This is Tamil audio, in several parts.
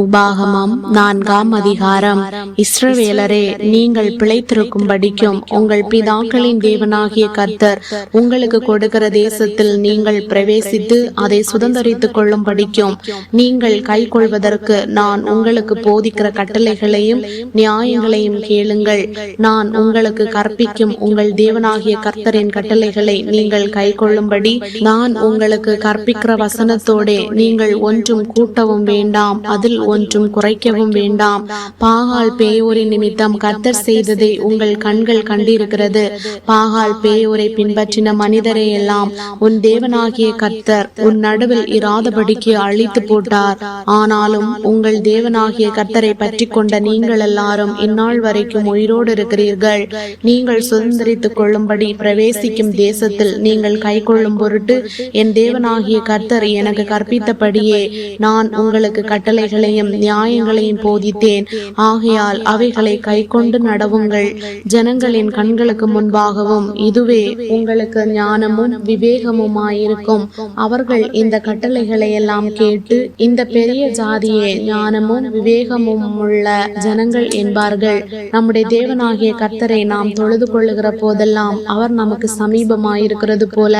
உபாகமம் நான்காம் அதிகாரம். இஸ்ரவேலரே நீங்கள் பிழைத்திருக்கும்படிக்கும் உங்கள் பிதாக்களின் தேவனாகிய கர்த்தர் உங்களுக்கு கொடுக்கிற தேசத்தில் நீங்கள் பிரவேசித்து அதை சுதந்தரித்துக் கொள்ளும்படிக்கும் நீங்கள் கை கொள்வதற்கு நான் உங்களுக்கு போதிக்கிற கட்டளைகளையும் நியாயங்களையும் கேளுங்கள். நான் உங்களுக்கு கற்பிக்கும் உங்கள் தேவனாகிய கர்த்தரின் கட்டளைகளை நீங்கள் கை கொள்ளும்படி நான் உங்களுக்கு கற்பிக்கிற வசனத்தோடே நீங்கள் ஒன்றும் கூட்டவும் வேண்டாம். அதில் ஒன்றும் குறைக்கவும் வேண்டாம். பாகால் பேயோரின் நிமித்தம் கர்த்தர் செய்ததை உங்கள் கண்கள் கண்டிருக்கிறது. பாகால் பேயோரை பின்பற்றின மனிதரை எல்லாம் உன் தேவனாகிய கர்த்தர் உன் நடுவில் இராதபடிக்கு அழித்து போட்டார். ஆனாலும் உங்கள் தேவனாகிய கர்த்தரை பற்றி கொண்ட நீங்கள் எல்லாரும் இந்நாள் வரைக்கும் உயிரோடு இருக்கிறீர்கள். நீங்கள் சுதந்திரித்துக் கொள்ளும்படி பிரவேசிக்கும் தேசத்தில் நீங்கள் கைக்கொள்ளும் பொருட்டு என் தேவனாகிய கர்த்தர் எனக்கு கற்பித்தபடியே நான் உங்களுக்கு கட்டளைகளை கட்டளைகளையும் நியாயங்களையும் போதித்தேன். ஆகையால் அவைகளை கைக்கொண்டு நடவுங்கள். ஜனங்களின் கண்களுக்கு முன்பாகவும் இதுவே உங்களுக்கு ஞானமும் விவேகமுமாயிருக்கும். அவர்கள் இந்த கட்டளைகளை எல்லாம் கேட்டு இந்த பெரிய ஜாதியே ஞானமும் விவேகமும் உள்ள ஜனங்கள் என்பார்கள். நம்முடைய தேவனாகிய கர்த்தரை நாம் தொழுது கொள்ளுகிற போதெல்லாம் அவர் நமக்கு சமீபமாயிருக்கிறது போல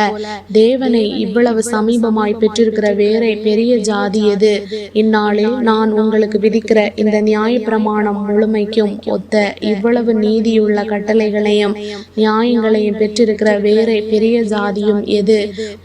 தேவனை இவ்வளவு சமீபமாய் பெற்றிருக்கிற வேற பெரிய ஜாதி எது? இந்நாளில் நான் உங்களுக்கு விதிக்கிற இந்த நியாய பிரமாணம் முழுமைக்கும் ஒத்த இவ்வளவு நீதியுள்ள கட்டளைகளையும் நியாயங்களையும் பெற்றிருக்கிற வேற பெரிய ஜாதியும் எது?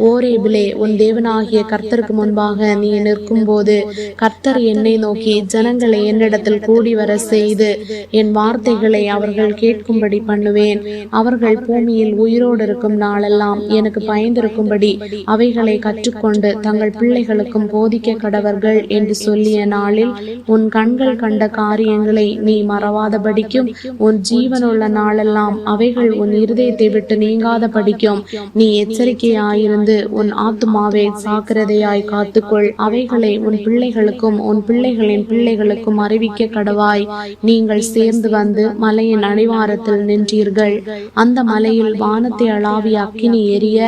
ஓரேபிலே உன் தேவனாகிய கர்த்தருக்கு முன்பாக நீ நிற்கும் போது கர்த்தர் என்னை நோக்கி ஜனங்களை என்னிடத்தில் கூடி வர செய்து என் வார்த்தைகளை அவர்கள் கேட்கும்படி பண்ணுவேன். அவர்கள் பூமியில் உயிரோடு இருக்கும் நாளெல்லாம் எனக்கு பயந்திருக்கும்படி அவைகளை கற்றுக்கொண்டு தங்கள் பிள்ளைகளுக்கும் போதிக்க கடவர்கள் என்று சொல்லிய நான் நாளில் உன் கண்கள் கண்ட காரியங்களை நீ மறவாதபடிக்கும் உன் ஜீவனுள்ள நாளெல்லாம் அவைகள் உன் இருதயத்தை விட்டு நீங்காத படிக்கும் நீ எச்சரிக்கையாயிருந்து உன் ஆத்துமாவை சாக்கிரதையாய் காத்துக்கொள். அவைகளை உன் பிள்ளைகளுக்கும் உன் பிள்ளைகளின் பிள்ளைகளுக்கும் அறிவிக்க கடவாய். நீங்கள் சேர்ந்து வந்து மலையின் அடிவாரத்தில் நின்றீர்கள். அந்த மலையில் வானத்தை அளாவிய அக்கினி எரிய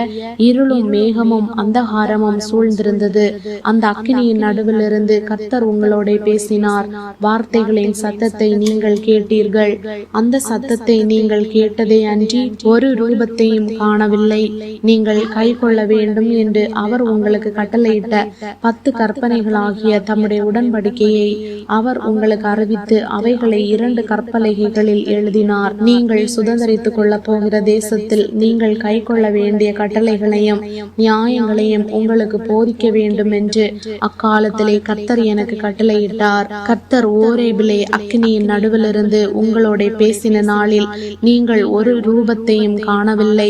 இருளும் மேகமும் அந்தகாரமும் சூழ்ந்திருந்தது. அந்த அக்கினியின் நடுவிலிருந்து கர்த்தர் உங்கள் அவர்களோட பேசினார். வார்த்தைகளின் சத்தத்தை நீங்கள் கேட்டீர்கள். அந்த சத்தத்தை நீங்கள் கேட்டதே அன்றி ஒரு ரூபத்தையும் காணவில்லை. நீங்கள் கை கொள்ள வேண்டும் என்று அவர் உங்களுக்கு கட்டளையிட்ட பத்து கற்பனைகளாகிய தம்முடைய உடன்படிக்கையை அவர் உங்களுக்கு அறிவித்து அவைகளை இரண்டு கற்பலகைகளில் எழுதினார். நீங்கள் சுதந்திரித்துக் கொள்ள போகிற தேசத்தில் நீங்கள் கை கொள்ள வேண்டிய கட்டளைகளையும் நியாயங்களையும் உங்களுக்கு போதிக்க வேண்டும் என்று அக்காலத்திலே கர்த்தர் எனக்கு கட்டளையிட்டார். கர்த்தர் ஓரேபிலே அக்னியின் நடுவிலிருந்து உங்களோட பேசின நாளில் நீங்கள் ஒரு ரூபத்தையும் காணவில்லை.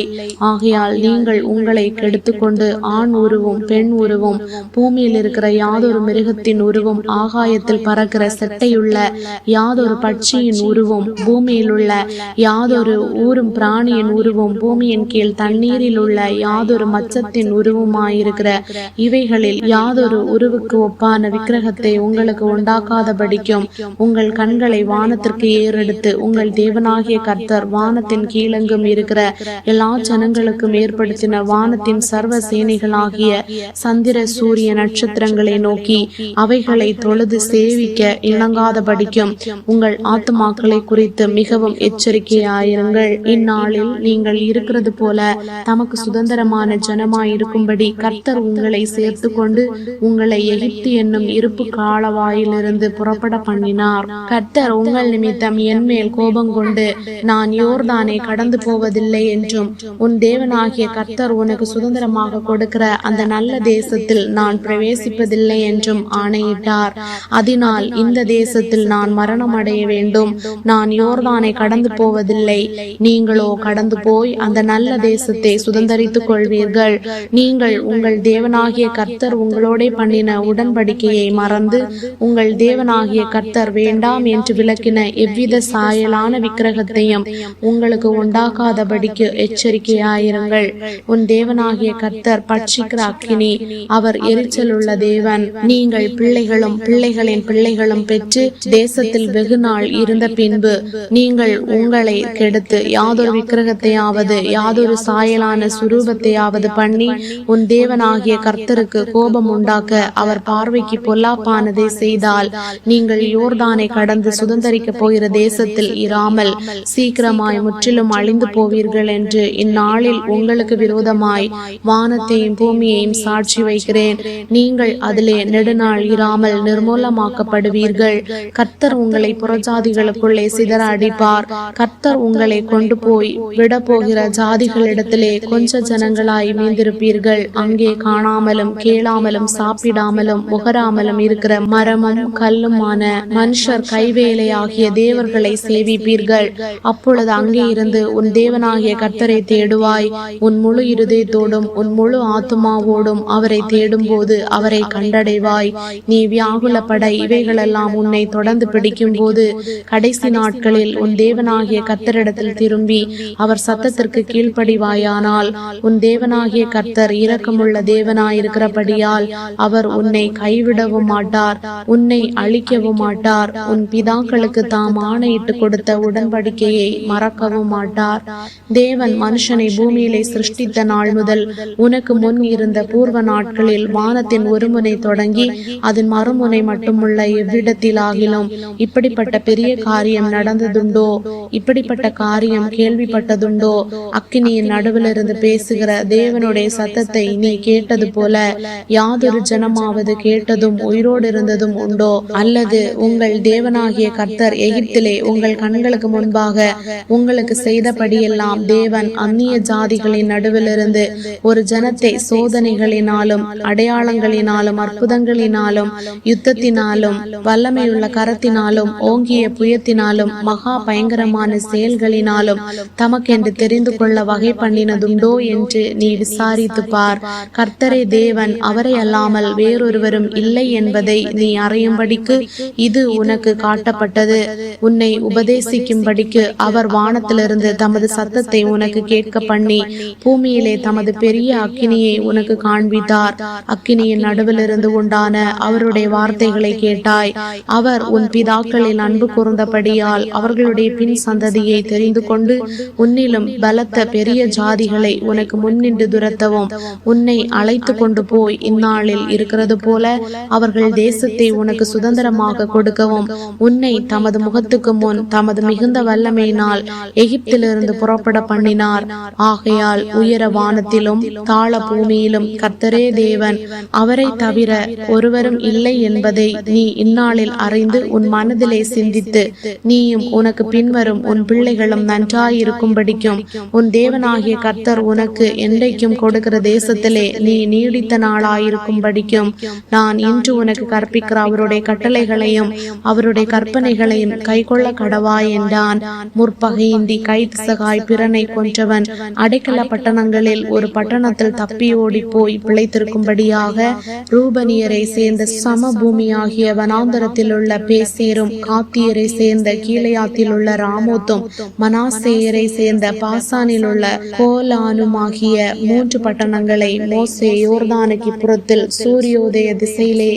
ஆகையால் நீங்கள் உங்களை கெடுத்துக்கொண்டு ஆண் உருவும் பெண் உருவும் பூமியில் இருக்கிற யாதொரு மிருகத்தின் உருவும் ஆகாயத்தில் பறக்கிற செட்டையுள்ள யாதொரு பட்சியின் உருவும் பூமியில் உள்ள யாதொரு ஊரும் பிராணியின் உருவும் பூமியின் கீழ் தண்ணீரில் உள்ள யாதொரு மச்சத்தின் உருவுமாயிருக்கிற இவைகளில் யாதொரு உருவுக்கு ஒப்பான விக்கிரகத்தை உங்களுக்கு உண்டாக்காதபடிக்கும் உங்கள் கண்களை வானத்திற்கு ஏறெடுத்து உங்கள் தேவனாகிய கர்த்தர் வானத்தின் கீழெங்கும் இருக்கிற எல்லா ஜனங்களுக்கும் ஏற்படுத்தின வானத்தின் சர்வ சேனைகளாகிய சந்திர சூரிய நட்சத்திரங்களை நோக்கி அவைகளை தொழுது சேவிக்க இணங்காதபடிக்கும் உங்கள் ஆத்மாக்களை குறித்து மிகவும் எச்சரிக்கையாயிருங்கள். இந்நாளில் நீங்கள் இருக்கிறது போல தமக்கு சுதந்திரமான ஜனமாயிருக்கும்படி கர்த்தர் உங்களை சேர்த்து கொண்டு உங்களை எகிப்து என்னும் இருப்பு கால காலவாயிலிருந்து புறப்பட பண்ணினார். கர்த்தர் உங்கள் நிமித்தம் என் மேல் கோபம் கொண்டு நான் யோர்தானை கடந்து போவதில்லை என்றும் உன் தேவனாகிய கர்த்தர் உனக்கு சுதந்திரமாக கொடுக்கிற அந்த நல்ல தேசத்தில் நான் பிரவேசிப்பதில்லை என்றும் ஆணையிட்டார். அதனால் இந்த தேசத்தில் நான் மரணம் அடைய வேண்டும். நான் யோர்தானை கடந்து போவதில்லை. நீங்களோ கடந்து போய் அந்த நல்ல தேசத்தை சுதந்திரித்துக் கொள்வீர்கள். நீங்கள் உங்கள் தேவனாகிய கர்த்தர் உங்களோட பண்ணின உடன்படிக்கையை மறந்து உங்கள் தேவனாகிய கர்த்தர் வேண்டாம் என்று விளக்கின எவ்வித சாயலான விக்கிரகத்தையும் உங்களுக்கு உண்டாக்காதபடிக்கு எச்சரிக்கையாயிருங்கள். உன் தேவனாகிய கர்த்தர் பட்சிக்கிற அக்கினி அவர் எரிச்சல் உள்ள தேவன். நீங்கள் பிள்ளைகளும் பிள்ளைகளின் பிள்ளைகளும் பெற்று தேசத்தில் வெகு நாள் இருந்த பின்பு நீங்கள் உங்களை கெடுத்து யாதொரு விக்கிரகத்தையாவது யாதொரு சாயலான சுரூபத்தையாவது பண்ணி உன் தேவனாகிய கர்த்தருக்கு கோபம் உண்டாக்க அவர் பார்வைக்கு பொல்லாப்பானது மோசமானதை செய்தால் நீங்கள் யோர்தானை கடந்து சுதந்தரிக்க போகிற தேசத்தில் இராமல் சீக்கிரமாய் முற்றிலும் அழிந்து போவீர்கள் என்று இந்நாளில் உங்களுக்கு விரோதமாய் வானத்தையும் பூமியையும் சாட்சி வைக்கிறேன். நீங்கள் அதிலே நெடுநாள் இராமல் நிர்மூலமாக்கப்படுவீர்கள். கர்த்தர் உங்களை புறஜாதிகளுக்குள்ளே சிதற அடிப்பார் கர்த்தர் உங்களை கொண்டு போய் விட போகிற ஜாதிகளிடத்திலே கொஞ்ச ஜனங்களாய் மீந்திருப்பீர்கள். அங்கே காணாமலும் கேளாமலும் சாப்பிடாமலும் முகராமலும் இருக்கிற மரமும் கல்லுமான மனுஷர் கைவேலை ஆகிய தேவர்களை சேவிப்பீர்கள். அப்பொழுது அங்கே இருந்து உன் தேவனாகிய கர்த்தரை தேடுவாய். உன் முழு இருதயத்தோடும் உன் முழு ஆத்துமாவோடும் அவரை தேடும்போது அவரை கண்டடைவாய். நீ வியாகுலப்பட இவைகளெல்லாம் உன்னை தொடர்ந்து பிடிக்கும் போது கடைசி நாட்களில் உன் தேவனாகிய கர்த்தரிடத்தில் திரும்பி அவர் சத்தத்திற்கு கீழ்ப்படிவாயானால் உன் தேவனாகிய கர்த்தர் இரக்கமுள்ள தேவனாயிருக்கிறபடியால் அவர் உன்னை கைவிடவும் மாட்டார். உன்னை அழிக்கவும் மாட்டார். உன் பிதாக்களுக்கு தாம் ஆணையிட்டு கொடுத்த உடன்படிக்கையை மறக்கவும் மாட்டார். தேவன் மனுஷனை பூமியிலே சிருஷ்டித்த நாள் முதல் உனக்கு முன் இருந்த பூர்வ நாட்களில் வானத்தின் ஒருமுனை தொடங்கி அதன் மறுமுனை மட்டுமுள்ள எவ்விடத்திலாகிலும் இப்படிப்பட்ட பெரிய காரியம் நடந்ததுண்டோ? இப்படிப்பட்ட காரியம் கேள்விப்பட்டதுண்டோ? அக்கினியின் நடுவிலிருந்து பேசுகிற தேவனுடைய சத்தத்தை நீ கேட்டது போல யாதொரு ஜனமாவது கேட்டதும் உயிரோடு இருந்ததும் உண்டோ? அல்லது உங்கள் தேவனாகிய கர்த்தர் எகிப்திலே உங்கள் கண்களுக்கு முன்பாக உங்களுக்கு செய்தபடியெல்லாம் தேவன் அந்நிய ஜாதிகளின் நடுவிலிருந்து ஒரு ஜனத்தை சோதனைகளினாலும் அடையாளங்களினாலும் அற்புதங்களினாலும் யுத்தத்தினாலும் வல்லமையுள்ள கரத்தினாலும் ஓங்கிய புயத்தினாலும் மகா பயங்கரமான செயல்களினாலும் தமக்கென்று தெரிந்து கொள்ள வகை பண்ணினதுண்டோ என்று நீ விசாரித்து பார். கர்த்தரே தேவன் அவரை அல்லாமல் வேறொருவரும் இல்லை என்பதை நீ அறியும்படிக்கு இது உனக்கு காட்டப்பட்டது. உன்னை உபதேசிக்கும்படிக்கு அவர் வானத்திலிருந்து தமது சத்தத்தை உனக்கு கேட்க பண்ணி பூமியிலே தமது பெரிய அக்கினியை உனக்கு காண்பித்தார். அக்கினியின் நடுவிலிருந்து உண்டான அவருடைய வார்த்தைகளை கேட்டாய். அவர் உன் பிதாக்களில் அன்பு கூர்ந்தபடியால் அவர்களுடைய பின் சந்ததியை தெரிந்து கொண்டு உன்னிலும் பலத்த பெரிய ஜாதிகளை உனக்கு முன்னின்று துரத்தவும் உன்னை அழைத்து கொண்டு போய் இந்நாளில் இருக்கிறது போல அவர்கள் தேச தேசத்தை உனக்கு சுதந்திரமாக கொடுக்கவும் உன்னை தமது முகத்துக்கு முன் தமது மிகுந்த வல்லமையினால் எகிப்திலிருந்து புறப்பட பண்ணினார். ஆகையால் உயர வானத்திலும் தாழ பூமியிலும் கர்த்தரே தேவன் அவரை தவிர ஒருவரும் இல்லை என்பதை நீ இந்நாளில் அறிந்து உன் மனதிலே சிந்தித்து நீயும் உனக்கு பின்வரும் உன் பிள்ளைகளும் நன்றாயிருக்கும்படிக்கும் உன் தேவனாகிய கர்த்தர் உனக்கு என்றைக்கும் கொடுக்கிற தேசத்திலே நீ நீடித்த நாளாயிருக்கும்படிக்கும் நான் இன்று உனக்கு கற்பிக்கிற அவருடைய கட்டளைகளையும் அவருடைய கற்பனைகளையும் கைக்கொள்ள கடவாய் என்றான் முற்பகையின்றி கைசகாய் பிறனை கொன்றவன் அடைக்கல பட்டணங்களில் ஒரு பட்டணத்தில் தப்பி ஓடி போய் பிழைத்திருக்கும்படியாக ரூபனியரை சேர்ந்த சமபூமியாகிய வனாந்தரத்தில் உள்ள பேசேரும் காத்தியரை சேர்ந்த கீழையாத்தில் உள்ள ராமோத்தும் மனாசேயரை சேர்ந்த பாசானில் உள்ள கோலானுமாகிய மூன்று பட்டணங்களை மோசே யோர்தானுக்கு புறத்தில் சூரியோதய திசையிலே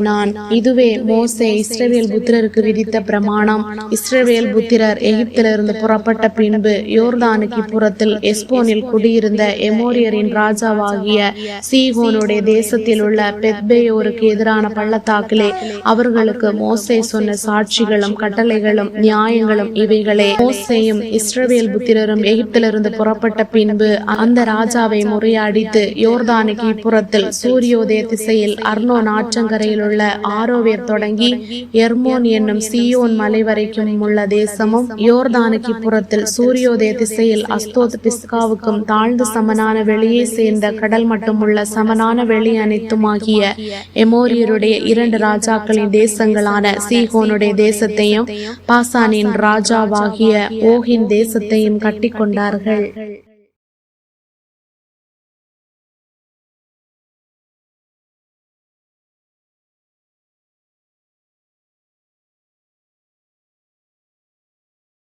ஏற்படுத்தினான் இதுவே மோசே இஸ்ரவேல் புத்திரருக்கு விதித்த பிரமாணம். இஸ்ரவேல் புத்திரர் எகிப்திலிருந்து புறப்பட்ட பின்பு யோர்தானுக்கு புறத்தில் எஸ்போனில் குடியிருந்த எமோரியரின் ராஜாவாகிய சீகோனுடைய தேசத்தில் உள்ள பெத்பேயோருக்கு எதிரான பள்ளத்தாக்கிலே அவர்களுக்கு மோசே சொன்ன சாட்சிகளும் கட்டளைகளும் நியாயங்களும் இவைகளே. மோசேயும் இஸ்ரவேல் புத்திரரும் எகிப்திலிருந்து புறப்பட்ட பின்பு அந்த ராஜாவை முறையடித்து யோர்தானுக்கு இப்புறத்தில் சூரியோதய திசையில் அர்னோ நாற்றங்கரையில் உள்ள ஆரோவேர் தொடங்கி எர்மோன் என்னும் சீயோன் மலை வரைக்கும் உள்ள தேசமும் யோர்தானுக்கு புறத்தில் சூரியோதய திசையில் அஸ்தோத் பிஸ்காவுக்கும் தாழ்ந்து சமனான வெளியே சேர்ந்த கடல் மட்டுமுள்ள சமனான வெளி அனைத்துமாகிய எமோரியருடைய இரண்டு ராஜாக்களின் தேசங்களான சீகோனுடைய தேசத்தையும் பாசானின் ராஜாவாகிய ஓகின் தேசத்தையும் கட்டிக்கொண்டார்கள்.